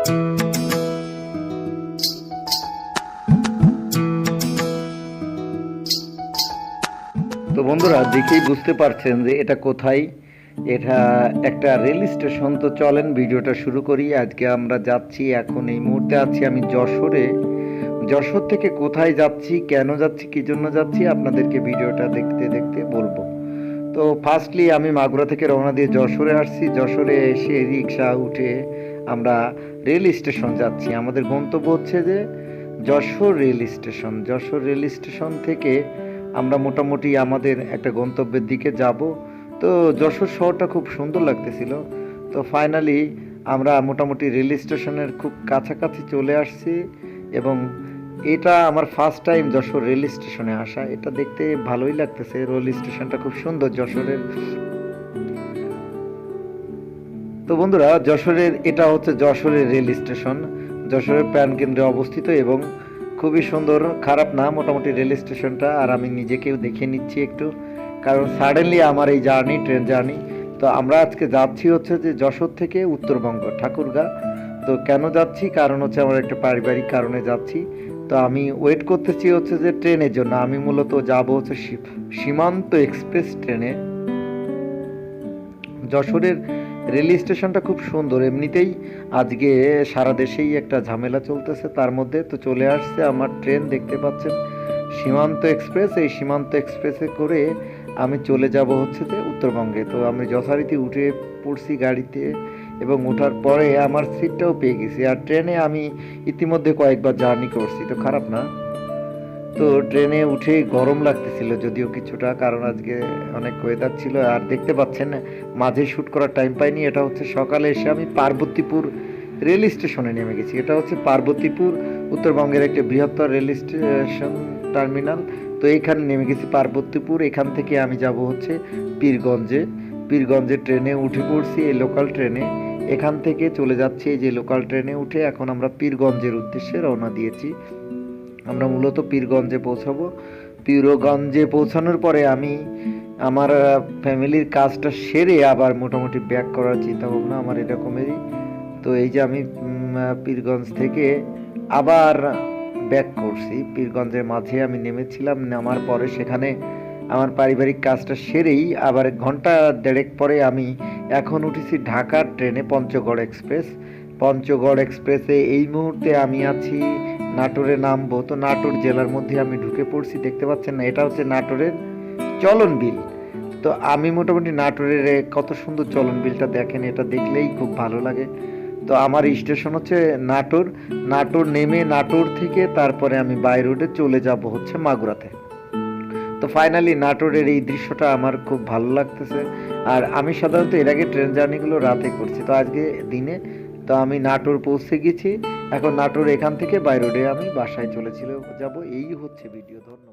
তো বন্ধুরা, দেখেই বুঝতে পারছেন যে এটা কোথায়? এটা একটা রেল স্টেশন, তো চলেন ভিডিওটা শুরু করি। আজকে আমরা যাচ্ছি, এখন এই মুহূর্তে আছি আমি যশোরে। যশোর থেকে কোথায় যাচ্ছি, কেন যাচ্ছি, কি জন্য যাচ্ছি, আপনাদেরকে ভিডিওটা দেখতে দেখতে বলব। তো ফার্স্টলি আমি মাগুরা থেকে রওনা দিয়ে যশোরে আসছি। যশোরে এসে রিক্সা উঠে আমরা রেল স্টেশন যাচ্ছি। আমাদের গন্তব্য হচ্ছে যে Jessore rail station Jessore rail station থেকে আমরা মোটামুটি আমাদের একটা গন্তব্যের দিকে যাব। তো যশোর শহরটা খুব সুন্দর লাগতেছিল। তো ফাইনালি আমরা মোটামুটি রেল স্টেশনের খুব কাছাকাছি চলে আসছি এবং এটা আমার ফার্স্ট টাইম যশোর রেল স্টেশনে আসা। এটা দেখতে ভালোই লাগতেছে। রেল স্টেশনটা খুব সুন্দর যশোরের। তো বন্ধুরা, যশোরের, এটা হচ্ছে যশোরের রেল স্টেশন। যশোরের প্রাণকেন্দ্রে অবস্থিত এবং খুবই সুন্দর, খারাপ না, মোটামুটি রেল স্টেশনটা। আর আমি নিজেকেও দেখে নিচ্ছি একটু, কারণ সাডেনলি আমার এই জার্নি ট্রেন জার্নি তো আমরা আজকে যাচ্ছি হচ্ছে যে যশোর থেকে উত্তরবঙ্গ, ঠাকুরগা। তো কেন যাচ্ছি? কারণ হচ্ছে আমার একটা পারিবারিক কারণে যাচ্ছি। তো আমি ওয়েট করতেছি হচ্ছে যে ট্রেনের জন্য। আমি মূলত যাব হচ্ছে সীমান্ত এক্সপ্রেস ট্রেনে। যশোরের রেল স্টেশনটা খুব সুন্দর। এমনিতেই আজকে সারা দেশেই একটা ঝামেলা চলতেছে তার মধ্যে। তো চলে আসছে আমার ট্রেন, দেখতে পাচ্ছেন। সীমান্ত এক্সপ্রেস, এই সীমান্ত এক্সপ্রেসে করে আমি চলে যাব হচ্ছে যে উত্তরবঙ্গে। তো আমি যথারীতি উঠে পড়ছি গাড়িতে এবং ওঠার পরে আমার সিটটাও পেয়ে গেছি। আর ট্রেনে আমি ইতিমধ্যে কয়েকবার জার্নি করছি। তো খারাপ না? তো ট্রেনে উঠে গরম লাগতেছিল, যদিও কিছুটা, কারণ আজকে অনেক ওয়েদার ছিল। আর দেখতে পাচ্ছেন, মাঝে শ্যুট করার টাইম পাইনি, এটা হচ্ছে সকালে এসে আমি পার্বতীপুর রেল স্টেশনে নেমে গেছি। এটা হচ্ছে পার্বতীপুর, উত্তরবঙ্গের একটা বৃহত্তর রেল স্টেশন টার্মিনাল। তো এখানে নেমে গেছি পার্বতীপুর, এখান থেকে আমি যাব হচ্ছে পীরগঞ্জে। পীরগঞ্জে ট্রেনে উঠে পড়ছি এই লোকাল ট্রেনে। এখান থেকে চলে যাচ্ছি এই যে লোকাল ট্রেনে উঠে এখন আমরা পীরগঞ্জের উদ্দেশ্যে রওনা দিয়েছি। আমরা মূলত পীরগঞ্জে পৌঁছাবো। পীরগঞ্জে পৌঁছানোর পরে আমি আমার ফ্যামিলির কাজটা সেরে আবার মোটামুটি ব্যাক করার চিন্তা ভাবনা আমার এরকমেরই। তো এই যে আমি পীরগঞ্জ থেকে আবার ব্যাক করছি। পীরগঞ্জের মাঝে আমি নেমেছিলাম নামার পরে সেখানে আমার পারিবারিক কাজটা সেরেই আবার ঘণ্টা দেড়েক পরে আমি এখন উঠেছি ঢাকার ট্রেনে পঞ্চগড় এক্সপ্রেস। পঞ্চগড় এক্সপ্রেসে এই মুহূর্তে আমি আছি নাটোরে নামবো। তো নাটোর জেলার মধ্যে আমি ঢুকে পড়ছি, দেখতে পাচ্ছেন না, এটা হচ্ছে নাটোরের চলন বিল তো আমি মোটামুটি নাটোরের কত সুন্দর চলন বিলটা দেখেন, এটা দেখলেই খুব ভালো লাগে। তো আমার স্টেশন হচ্ছে নাটোর নাটোর নেমে নাটোর থেকে তারপরে আমি বাই রোডে চলে যাব হচ্ছে মাগুরাতে। তো ফাইনালি নাটোরের এই দৃশ্যটা আমার খুব ভালো লাগতেছে। আর আমি সাধারণত এর আগে ট্রেন জার্নিগুলো রাতে করছি। তো আজকে দিনে তো আমি নাটোর পৌঁছে গেছি। এখন নাটোর এখান থেকে বাইরোডে আমি বাসায় চলেছিল যাব। এই হচ্ছে ভিডিও, ধন্যবাদ।